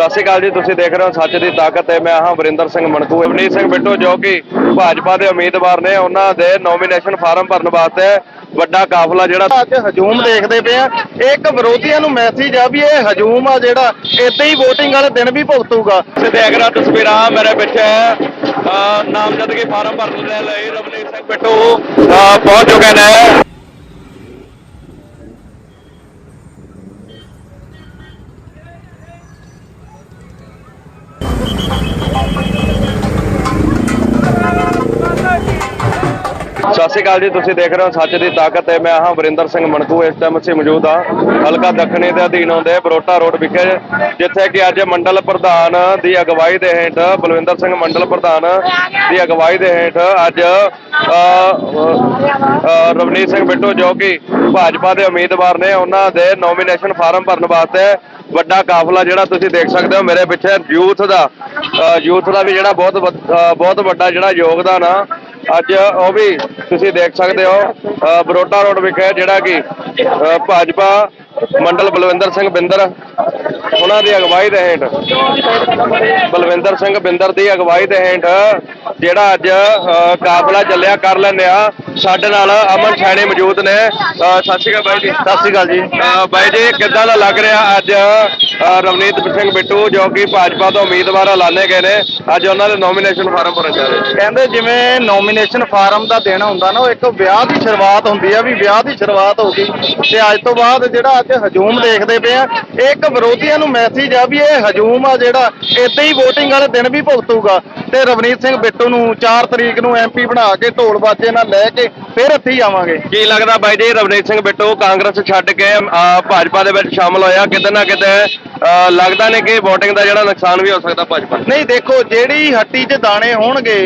ਸਤਿ ਸ਼੍ਰੀ ਅਕਾਲ ਜੀ, ਤੁਸੀਂ ਦੇਖ ਰਹੇ ਹੋ ਸੱਚ ਦੀ ਤਾਕਤ ਹੈ ਮੈਂ ਹਾਂ ਵਰਿੰਦਰ ਸਿੰਘ ਮਣਕੂ। ਅਵਨੀਤ ਸਿੰਘ ਬਿੱਟੂ ਜੋ ਕਿ ਭਾਜਪਾ ਦੇ ਉਮੀਦਵਾਰ ਨੇ, ਉਹਨਾਂ ਦੇ ਨੋਮੀਨੇਸ਼ਨ ਫਾਰਮ ਭਰਨ ਵਾਸਤੇ ਵੱਡਾ ਕਾਫਲਾ ਜਿਹੜਾ ਅੱਜ ਹਜੂਮ ਦੇਖਦੇ ਪਏ ਆ। ਇੱਕ ਵਿਰੋਧੀਆਂ ਨੂੰ ਮੈਸੇਜ ਆ ਵੀ ਇਹ ਹਜੂਮ ਆ ਜਿਹੜਾ ਇਦਾਂ ਹੀ ਵੋਟਿੰਗ ਵਾਲੇ ਦਿਨ ਵੀ ਭੁਗਤੂਗਾ। ਤੁਸੀਂ ਦੇਖ ਰਹੇ ਤਸਵੀਰਾਂ, ਮੇਰੇ ਪਿੱਛੇ ਨਾਮਜ਼ਦਗੀ ਫਾਰਮ ਭਰਨ ਦੇ ਲਈ ਰਵਨੀਤ ਸਿੰਘ ਬਿੱਟੂ ਪਹੁੰਚ ਚੁੱਕੇ ਨੇ। ਸਤਿ ਸ਼੍ਰੀ ਅਕਾਲ ਜੀ, ਤੁਸੀਂ ਦੇਖ ਰਹੇ ਹੋ ਸੱਚ ਦੀ ਤਾਕਤ ਤੇ ਮੈਂ ਹਾਂ ਵਰਿੰਦਰ ਸਿੰਘ ਮਣਕੂ। ਇਸ ਟਾਈਮ ਅਸੀਂ ਮੌਜੂਦ ਹਾਂ ਹਲਕਾ ਦੱਖਣੀ ਦੇ ਅਧੀਨ ਆਉਂਦੇ ਬਰੋਟਾ ਰੋਡ ਵਿਖੇ, ਜਿੱਥੇ ਕਿ ਅੱਜ ਮੰਡਲ ਪ੍ਰਧਾਨ ਦੀ ਅਗਵਾਈ ਦੇ ਹੇਠ, ਬਲਵਿੰਦਰ ਸਿੰਘ ਮੰਡਲ ਪ੍ਰਧਾਨ ਦੀ ਅਗਵਾਈ ਦੇ ਹੇਠ ਅੱਜ ਰਵਨੀਤ ਸਿੰਘ ਬਿੱਟੂ ਜੋ ਕਿ ਭਾਜਪਾ ਦੇ ਉਮੀਦਵਾਰ ਨੇ, ਉਹਨਾਂ ਦੇ ਨੋਮੀਨੇਸ਼ਨ ਫਾਰਮ ਭਰਨ ਵਾਸਤੇ ਵੱਡਾ ਕਾਫਲਾ ਜਿਹੜਾ ਤੁਸੀਂ ਦੇਖ ਸਕਦੇ ਹੋ ਮੇਰੇ ਪਿੱਛੇ ਯੂਥ ਦਾ ਯੂਥ ਦਾ ਵੀ ਜਿਹੜਾ ਬਹੁਤ ਵੱਧ- ਬਹੁਤ ਵੱਡਾ ਜਿਹੜਾ ਯੋਗਦਾਨ ਆ ਅੱਜ ਉਹ ਵੀ ਤੁਸੀਂ ਦੇਖ ਸਕਦੇ ਹੋ ਬਰੋਟਾ ਰੋਡ ਵਿਖੇ ਜਿਹੜਾ ਕਿ ਭਾਜਪਾ ਮੰਡਲ ਬਲਵਿੰਦਰ ਸਿੰਘ ਬਿੰਦਰ ਉਹਨਾਂ ਦੀ ਅਗਵਾਈ ਦੇ ਹੇਠ। ਬਲਵਿੰਦਰ ਸਿੰਘ ਬਿੰਦਰ ਦੀ ਅਗਵਾਈ ਦੇ ਹੇਠ ਜਿਹੜਾ ਅੱਜ ਕਾਫਲਾ ਚੱਲਿਆ ਕਰ ਲੈਂਦੇ ਆ। ਸਾਡੇ ਨਾਲ ਅਮਨ ਛਾਣੇ ਮੌਜੂਦ ਨੇ। ਸਤਿ ਸ਼੍ਰੀ ਅਕਾਲ ਬਾਈ ਜੀ। ਸਤਿ ਸ਼੍ਰੀ ਅਕਾਲ ਜੀ। ਬਾਈ ਜੀ ਕਿੱਦਾਂ ਦਾ ਲੱਗ ਰਿਹਾ ਅੱਜ ਰਵਨੀਤ ਸਿੰਘ ਬਿੱਟੂ ਜੋ ਕਿ ਭਾਜਪਾ ਤੋਂ ਉਮੀਦਵਾਰ ਐਲਾਨੇ ਗਏ ਨੇ। ਅੱਜ ਉਹਨਾਂ ਦੇ ਨੋਮੀਨੇਸ਼ਨ ਫਾਰਮ ਭਰਨ ਜਾ ਰਹੇ ਕਹਿੰਦੇ ਜਿਵੇਂ ਨੋਮੀਨੇਸ਼ਨ ਫਾਰਮ ਦਾ ਦਿਨ ਹੁੰਦਾ ਨਾ ਉਹ ਇੱਕ ਵਿਆਹ ਦੀ ਸ਼ੁਰੂਆਤ ਹੁੰਦੀ ਆ ਵੀ ਵਿਆਹ ਦੀ ਸ਼ੁਰੂਆਤ ਹੋ ਗਈ। ਤੇ ਅੱਜ ਤੋਂ ਬਾਅਦ ਜਿਹੜਾ ਅੱਜ ਹਜੂਮ ਦੇਖਦੇ ਪਏ ਆ। ਇੱਕ ਵਿਰੋਧੀਆਂ ਨੂੰ ਮੈਸੇਜ ਆ ਵੀ ਇਹ ਹਜੂਮ ਆ ਜਿਹੜਾ ਇਦਾਂ ਹੀ VOTING ਵਾਲੇ ਦਿਨ ਵੀ ਭੁਗਤੂਗਾ। ਤੇ ਰਵਨੀਤ ਸਿੰਘ ਬਿੱਟੂ ਨੂੰ 4 ਤਰੀਕ ਨੂੰ ਐਮਪੀ ਬਣਾ ਕੇ ਢੋਲ ਬਾਜੇ ਨਾਲ ਲੈ ਕੇ ਫਿਰ ਇੱਥੇ ਹੀ ਆਵਾਂਗੇ। ਕੀ ਲੱਗਦਾ ਬਾਈ ਜੀ ਰਵਨੀਤ ਸਿੰਘ ਬਿੱਟੂ ਕਾਂਗਰਸ ਛੱਡ ਕੇ ਭਾਜਪਾ ਦੇ ਵਿੱਚ ਸ਼ਾਮਲ ਹੋਇਆ ਕਿਤੇ ਨਾ ਕਿਤੇ ਲੱਗਦਾ ਨੇ ਕਿ VOTING ਦਾ ਜਿਹੜਾ ਨੁਕਸਾਨ ਵੀ ਹੋ ਸਕਦਾ ਭਾਜਪਾ ਨਹੀਂ ਦੇਖੋ ਜਿਹੜੀ ਹੱਟੀ 'ਚ ਦਾਣੇ ਹੋਣਗੇ।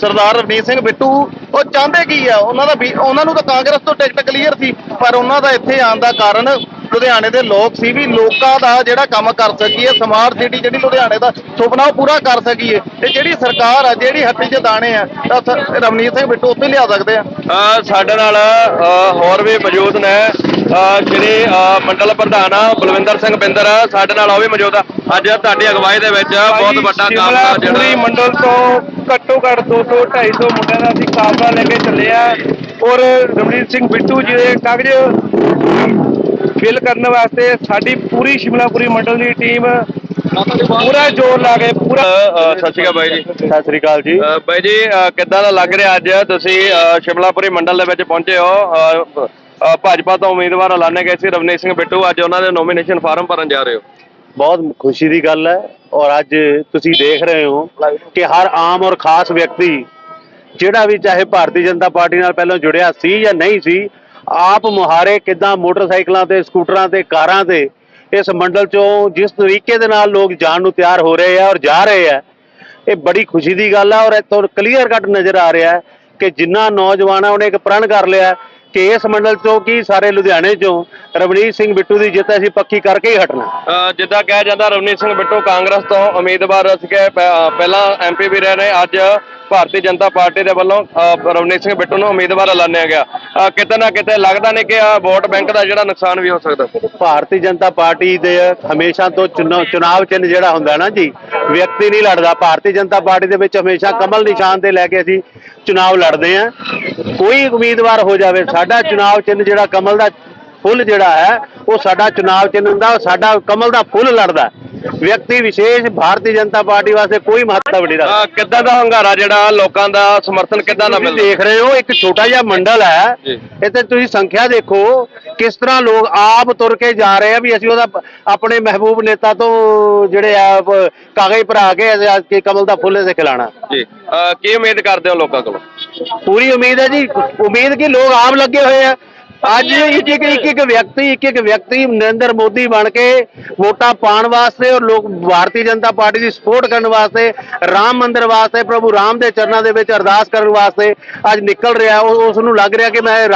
ਸਰਦਾਰ ਰਵਨੀਤ ਸਿੰਘ ਬਿੱਟੂ ਉਹ ਚਾਹੁੰਦੇ ਕੀ ਆ? ਉਹਨਾਂ ਦਾ ਵੀ ਉਹਨਾਂ ਨੂੰ ਤਾਂ ਕਾਂਗਰਸ ਤੋਂ ਟਿਕਟ ਕਲੀਅਰ ਸੀ ਪਰ ਉਹਨਾਂ ਦਾ ਇੱਥੇ ਆਉਣ ਦਾ ਕਾਰਨ ਲੁਧਿਆਣੇ ਦੇ ਲੋਕ ਸੀ ਵੀ ਲੋਕਾਂ ਦਾ ਜਿਹੜਾ ਕੰਮ ਕਰ ਸਕੀਏ ਸਮਾਰਟ ਸਿਟੀ ਜਿਹੜੀ ਲੁਧਿਆਣੇ ਦਾ ਸੁਪਨਾ ਉਹ ਪੂਰਾ ਕਰ ਸਕੀਏ। ਤੇ ਜਿਹੜੀ ਸਰਕਾਰ ਆ ਜਿਹੜੀ ਹੱਟੀ 'ਚ ਦਾਣੇ ਆ ਤਾਂ ਸ- ਰਵਨੀਤ ਸਿੰਘ ਬਿੱਟੂ ਉੱਥੇ ਲਿਆ ਸਕਦੇ ਆ। ਅ, ਸਾਡੇ ਨਾਲ ਅ, ਹੋਰ ਵੀ ਮੌਜੂਦ ਨੇ। ਜਿਹੜੇ ਮੰਡਲ ਪ੍ਰਧਾਨ ਆ ਬਲਵਿੰਦਰ ਸਿੰਘ ਬਿੰਦਰ ਸਾਡੇ ਨਾਲ ਉਹ ਵੀ ਮੌਜੂਦ ਆ। ਅੱਜ ਤੁਹਾਡੀ ਅਗਵਾਈ ਦੇ ਵਿੱਚ ਬਹੁਤ ਵੱਡਾ ਕੰਮ ਆ ਜਿਹੜਾ ਮੰਡਲ ਤੋਂ ਘੱਟੋ ਘੱਟ 200 250 ਮੁੰਡਿਆਂ ਦਾ ਅਸੀਂ ਕਾਫਲਾ ਲੈ ਕੇ ਚੱਲੇ ਆ। ਔਰ ਰਮਨੀਤ ਸਿੰਘ ਬਿੱਟੂ ਜੀ ਦੇ ਕਾਗਜ਼ ਫਿਲ ਕਰਨ ਵਾਸਤੇ ਸਾਡੀ ਪੂਰੀ ਸ਼ਿਮਲਾਪੁਰੀ ਮੰਡਲ ਦੀ ਟੀਮ ਪੂਰਾ ਜ਼ੋਰ ਲਾ ਕੇ ਪੂਰਾ ਸਤਿ ਸ਼੍ਰੀ ਅਕਾਲ ਬਾਈ ਜੀ। ਸਤਿ ਸ੍ਰੀ ਅਕਾਲ ਜੀ। ਬਾਈ ਜੀ ਕਿੱਦਾਂ ਦਾ ਲੱਗ ਰਿਹਾ ਅੱਜ ਤੁਸੀਂ ਸ਼ਿਮਲਾਪੁਰੀ ਮੰਡਲ ਦੇ ਵਿੱਚ ਪਹੁੰਚੇ ਹੋ? ਭਾਜਪਾ ਤੋਂ ਉਮੀਦਵਾਰ ਐਲਾਨੇ ਗਏ ਸੀ ਰਵਨੀਤ ਸਿੰਘ ਬਿੱਟੂ। ਅੱਜ ਉਹਨਾਂ ਦੇ ਨੋਮੀਨੇਸ਼ਨ ਫਾਰਮ ਭਰਨ ਜਾ ਰਹੇ ਹੋ। ਬਹੁਤ ਖੁਸ਼ੀ ਦੀ ਗੱਲ ਹੈ ਔਰ ਅੱਜ ਤੁਸੀਂ ਦੇਖ ਰਹੇ ਹੋ ਕਿ ਹਰ ਆਮ ਔਰ ਖਾਸ ਵਿਅਕਤੀ ਜਿਹੜਾ ਵੀ ਚਾਹੇ ਭਾਰਤੀ ਜਨਤਾ ਪਾਰਟੀ ਨਾਲ ਪਹਿਲਾਂ ਜੁੜਿਆ ਸੀ ਜਾਂ ਨਹੀਂ ਸੀ, ਆਪ ਮੁਹਾਰੇ ਕਿਦਾਂ ਮੋਟਰਸਾਈਕਲਾਂ ਤੇ, ਸਕੂਟਰਾਂ ਤੇ, ਕਾਰਾਂ ਤੇ ਇਸ ਮੰਡਲ ਚੋਂ ਜਿਸ ਤਰੀਕੇ ਦੇ ਨਾਲ ਲੋਕ ਜਾਣ ਨੂੰ ਤਿਆਰ ਹੋ ਰਹੇ ਆ ਔਰ ਜਾ ਰਹੇ ਆ, ਇਹ ਬੜੀ ਖੁਸ਼ੀ ਦੀ ਗੱਲ ਹੈ ਔਰ ਇੱਥੋਂ ਕਲੀਅਰ ਕੱਟ ਨਜ਼ਰ ਆ ਰਿਹਾ ਹੈ ਕਿ ਜਿੰਨਾ ਨੌਜਵਾਨ ਨੌਜਵਾਨਾਂ ਉਹਨੇ ਇੱਕ ਪ੍ਰਣ ਕਰ ਲਿਆ ਕੇਸ ਮੰਡਲ ਚੋਂ ਕੀ ਸਾਰੇ ਲੁਧਿਆਣੇ ਚੋਂ ਰਵਨੀਤ ਸਿੰਘ ਬਿੱਟੂ ਦੀ ਜਿੱਤ ਅਸੀਂ ਪੱਕੀ ਕਰਕੇ ਹੀ ਹਟਣਾ। ਜਿੱਦਾਂ ਕਿਹਾ ਜਾਂਦਾ ਰਵਨੀਤ ਸਿੰਘ ਬਿੱਟੂ ਕਾਂਗਰਸ ਤੋਂ ਉਮੀਦਵਾਰ ਸੀਗੇ ਪ- ਅ, ਪਹਿਲਾਂ ਐਮਪੀ ਵੀ ਰਹੇ ਨੇ ਅੱਜ ਭਾਰਤੀ ਜਨਤਾ ਪਾਰਟੀ ਦੇ ਵੱਲੋਂ ਰਵਨੀਤ ਸਿੰਘ ਬਿੱਟੂ ਨੂੰ ਉਮੀਦਵਾਰ ਐਲਾਨਿਆ ਗਿਆ। ਕਿਤੇ ਨਾ ਕਿਤੇ ਲੱਗਦਾ ਨਹੀਂ ਕਿ ਆ ਵੋਟ ਬੈਂਕ ਦਾ ਜਿਹੜਾ ਨੁਕਸਾਨ ਵੀ ਹੋ ਸਕਦਾ। ਭਾਰਤੀ ਜਨਤਾ ਪਾਰਟੀ ਦੇ ਹਮੇਸ਼ਾ ਤੋਂ ਚੁਣਾ- ਚੁਣਾਵ ਚਿੰਨ੍ਹ ਜਿਹੜਾ ਹੁੰਦਾ ਨਾ ਜੀ, ਵਿਅਕਤੀ ਨਹੀਂ ਲੜਦਾ। ਭਾਰਤੀ ਜਨਤਾ ਪਾਰਟੀ ਦੇ ਵਿੱਚ ਹਮੇਸ਼ਾ ਕਮਲ ਨਿਸ਼ਾਨ ਤੇ ਲੈ ਕੇ ਅਸੀਂ ਚੁਣਾਵ ਲੜਦੇ ਆ ਕੋਈ ਉਮੀਦਵਾਰ ਹੋ ਜਾਵੇ, ਸਾਡਾ ਚੁਣਾਵ ਚਿੰਨ੍ਹ ਜਿਹੜਾ ਕਮਲ ਦਾ ਫੁੱਲ ਜਿਹੜਾ ਹੈ ਉਹ ਸਾਡਾ ਚੁਣਾਵ ਚਿੰਨ੍ਹ ਹੁੰਦਾ ਉਹ ਸਾਡਾ ਕਮਲ ਦਾ ਫੁੱਲ ਲੜਦਾ ਵਿਅਕਤੀ ਵਿਸ਼ੇਸ਼ ਭਾਰਤੀ ਜਨਤਾ ਪਾਰਟੀ ਵਾਸਤੇ ਕੋਈ ਮਹੱਤਵ ਨਹੀਂ ਰੱਖਦਾ। ਕਿੱਦਾਂ ਦਾ ਹੰਗਾਰਾ ਜਿਹੜਾ ਲੋਕਾਂ ਦਾ ਸਮਰਥਨ ਕਿੱਦਾਂ ਦਾ ਮਿਲਦਾ? ਦੇਖ ਰਹੇ ਹੋ ਇੱਕ ਛੋਟਾ ਜਿਹਾ ਮੰਡਲ ਹੈ। ਇੱਥੇ ਤੁਸੀਂ ਸੰਖਿਆ ਦੇਖੋ ਕਿਸ ਤਰ੍ਹਾਂ ਲੋਕ ਆਪ ਤੁਰ ਕੇ ਜਾ ਰਹੇ ਆ ਵੀ ਅਸੀਂ ਉਹਦਾ ਆਪਣੇ ਮਹਿਬੂਬ ਨੇਤਾ ਤੋਂ ਜਿਹੜੇ ਆ ਕਾਗਜ਼ ਭਰਾ ਕੇ ਅੱਜ ਕੇ ਕਮਲ ਦਾ ਫੁੱਲ ਇਸੇ ਖਿਲਾਣਾ। ਜੀ। ਕੀ ਉਮੀਦ ਕਰਦੇ ਹੋ ਲੋਕਾਂ ਕੋਲੋਂ? ਪੂਰੀ ਉਮੀਦ ਹੈ ਜੀ। ਉਮੀਦ ਕਿ ਲੋਕ ਆਮ ਲੱਗੇ ਹੋਏ ਆ। ਅੱਜ ਇੱਕ ਇੱਕ ਇੱਕ ਇੱਕ ਵਿਅਕਤੀ ਇੱਕ ਇੱਕ ਵਿਅਕਤੀ ਨਰਿੰਦਰ ਮੋਦੀ ਬਣ ਕੇ ਵੋਟਾਂ ਪਾਉਣ ਵਾਸਤੇ ਔਰ ਲੋਕ ਭਾਰਤੀ ਜਨਤਾ ਪਾਰਟੀ ਦੀ ਸਪੋਰਟ ਕਰਨ ਵਾਸਤੇ, ਰਾਮ ਮੰਦਿਰ ਵਾਸਤੇ, ਪ੍ਰਭੂ ਰਾਮ ਦੇ ਚਰਨਾਂ ਦੇ ਵਿੱਚ ਅਰਦਾਸ ਕਰਨ ਵਾਸਤੇ ਅੱਜ ਨਿਕਲ ਰਿਹਾ। ਉਸ ਨੂੰ ਲੱਗ ਰਿਹਾ ਕਿ ਮੈਂ